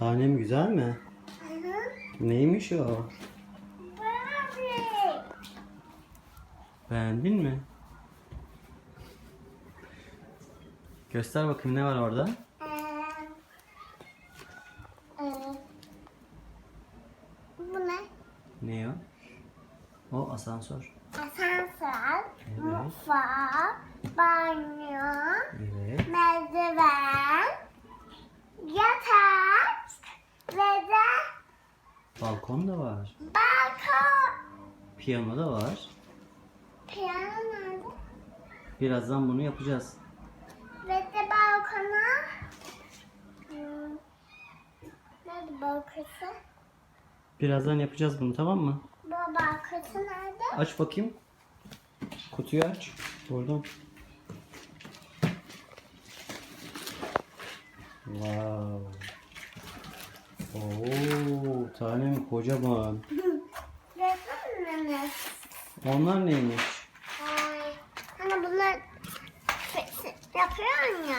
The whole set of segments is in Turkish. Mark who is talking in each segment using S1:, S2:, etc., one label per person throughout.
S1: Tanem güzel mi?
S2: Hı hı.
S1: Neymiş o? Beğendin mi? Göster bakayım ne var orada?
S2: Ee, e, bu ne?
S1: Ne o? O asansör.
S2: Asansör,
S1: Evet.
S2: mutfak, banyo,
S1: Evet.
S2: merdiven, yatak ve de
S1: Balkon da var.
S2: balkon.
S1: Piyano da var.
S2: Piyano nerede?
S1: Birazdan bunu yapacağız.
S2: Ve de balkona. Hmm. Nerede balkosu?
S1: Birazdan yapacağız bunu tamam mı?
S2: Bu balkosu nerede?
S1: Aç bakayım. Kutuyu aç. Buradan. Wow. Oo, tanem kocaman. Onlar neymiş?
S2: Ay. Hani bunlar fix- yapıyorsun ya.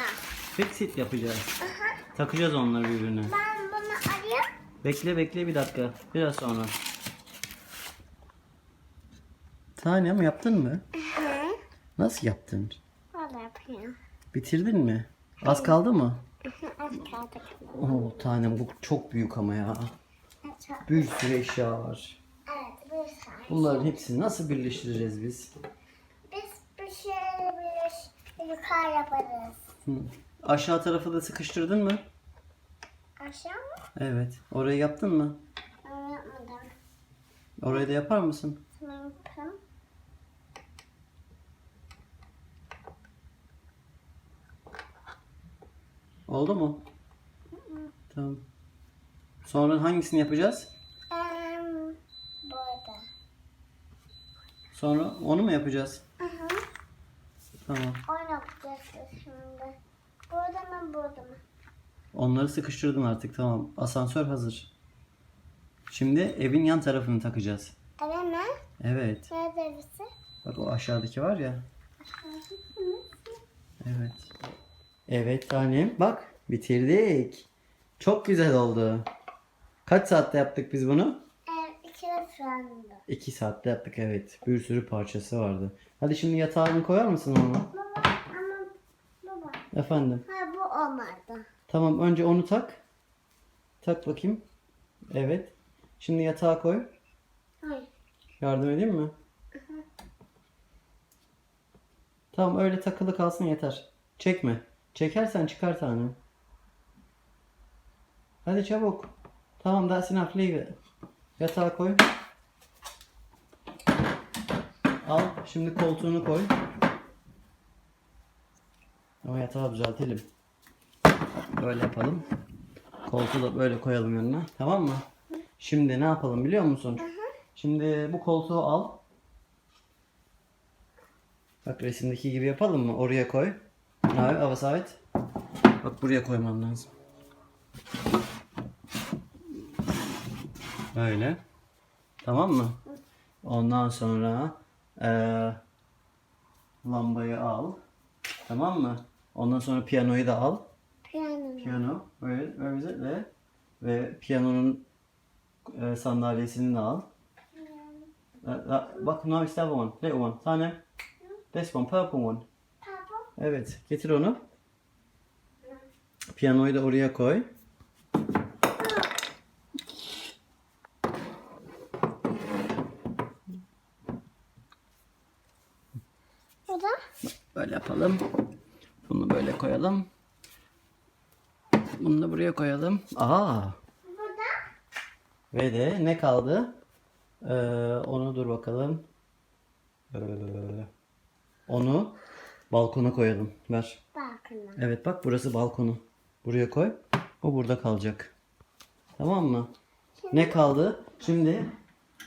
S1: Fix it yapacağız.
S2: Aha.
S1: Takacağız onları birbirine.
S2: Ben bunu alayım.
S1: Bekle bekle bir dakika. Biraz sonra. Tanem yaptın mı?
S2: Hı.
S1: Nasıl yaptın?
S2: Böyle yapıyorum.
S1: Bitirdin mi? Az kaldı mı? Oo tanem bu çok büyük ama ya. Bir sürü eşya var.
S2: Evet bir.
S1: Bunların hepsini nasıl birleştireceğiz biz?
S2: Biz bir şey bir yukarı yaparız.
S1: Hı. Aşağı tarafı da sıkıştırdın mı?
S2: Aşağı mı?
S1: Evet. Orayı yaptın mı?
S2: Yapmadım.
S1: Orayı da yapar mısın? Oldu mu? Tamam. Sonra hangisini yapacağız?
S2: Burada.
S1: Sonra onu mu yapacağız?
S2: Hı hı.
S1: Tamam.
S2: O yapacağız şimdi. Burada mı burada mı?
S1: Onları sıkıştırdın artık tamam. Asansör hazır. Şimdi evin yan tarafını takacağız.
S2: Evet mi?
S1: Evet.
S2: Nerede birisi?
S1: Bak o aşağıdaki var ya. Evet. Evet tanem. Bak bitirdik. Çok güzel oldu. Kaç saatte yaptık biz bunu?
S2: Evet, iki fırında.
S1: 2 saatte yaptık evet. Bir sürü parçası vardı. Hadi şimdi yatağını koyar mısın onu?
S2: Baba ama baba.
S1: Efendim.
S2: Ha bu olmadı.
S1: Tamam önce onu tak. Tak bakayım. Evet. Şimdi yatağa koy.
S2: Hayır.
S1: Yardım edeyim mi? Tamam öyle takılı kalsın yeter. Çekme. Çekersen çıkar tane. Hadi çabuk. Tamam leave it. Yatağa koy. Al şimdi koltuğunu koy. O yatağı düzeltelim. Böyle yapalım. Koltuğu da böyle koyalım yanına. Tamam mı? Şimdi ne yapalım biliyor musun? Şimdi bu koltuğu al. Bak resimdeki gibi yapalım mı? Oraya koy. Abi avas ait. Bak buraya koyman lazım. Böyle. Tamam mı? Ondan sonra eee, lambayı al. Tamam mı? Ondan sonra piyanoyu da al.
S2: Piyano.
S1: Piyano. Where, where is it? Ve, ve piyanonun e, sandalyesini de al. E, e, bak now it's one. Little one. Tane. This one. Purple one. Evet. Getir onu. Piyanoyu da oraya koy.
S2: Bu da.
S1: Böyle yapalım. Bunu böyle koyalım. Bunu da buraya koyalım. Aa.
S2: Burada.
S1: Ve de ne kaldı? Ee, onu dur bakalım. Ee, onu balkona koyalım. Ver.
S2: Balkona.
S1: Evet bak burası balkonu. Buraya koy. O burada kalacak. Tamam mı? Ne kaldı? Şimdi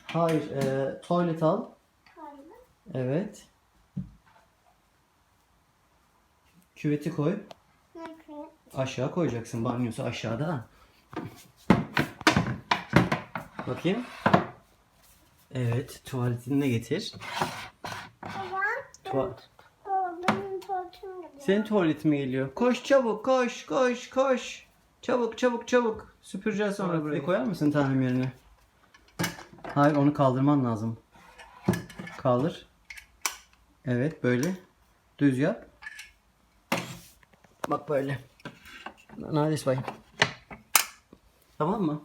S1: hayır e, tuvalet al.
S2: Koydum.
S1: Evet. Küveti koy.
S2: Koydum?
S1: Aşağı koyacaksın. Banyosu aşağıda. Bakayım. Evet. Tuvaletini de getir. Tuva-
S2: Baba benim tortum geliyor.
S1: Senin tuvaletin mi geliyor? Koş çabuk koş koş koş. Çabuk çabuk çabuk. Süpüreceğiz sonra burayı. Koyar mısın tanem yerine? Hayır onu kaldırman lazım. Kaldır. Evet böyle. Düz yap. Bak böyle. Now this way. Tamam mı?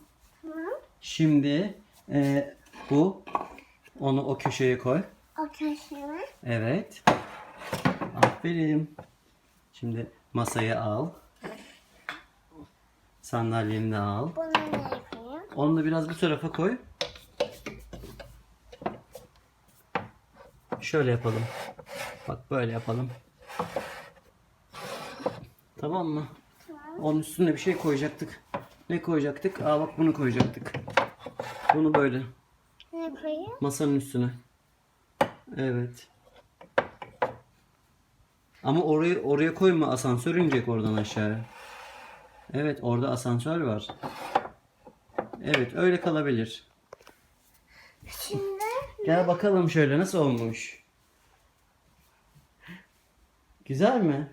S1: Şimdi e, bu onu o köşeye koy.
S2: O köşeme.
S1: Evet. Aferin. Şimdi masayı al. Sandalyeni de al.
S2: Bunu?
S1: Onu da biraz bu tarafa koy. Şöyle yapalım. Bak böyle yapalım. Tamam mı? Onun üstüne bir şey koyacaktık. Ne koyacaktık? Aa bak bunu koyacaktık. Bunu böyle.
S2: Ne koyayım?
S1: Masanın üstüne. Evet. Ama orayı oraya koyma asansör inecek oradan aşağıya. Evet orada asansör var. Evet öyle kalabilir.
S2: Şimdi
S1: Gel bakalım şöyle nasıl olmuş. Güzel mi?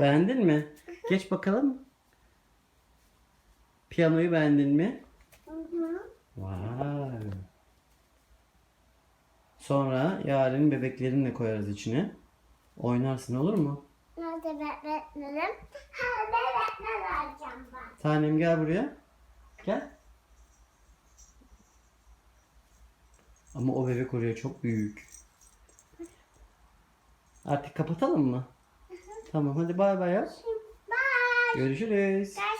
S1: Beğendin mi? Geç bakalım. Piyanoyu beğendin mi? Vay. Sonra yarın bebeklerini de koyarız içine. Oynarsın olur mu?
S2: nerede bekletmedim? Ha bekletme alacağım ben.
S1: Tanem gel buraya. Gel. Ama o bebek oraya çok büyük. Artık kapatalım mı? Tamam hadi bay bay yap.
S2: Bye.
S1: Görüşürüz.
S2: Bye.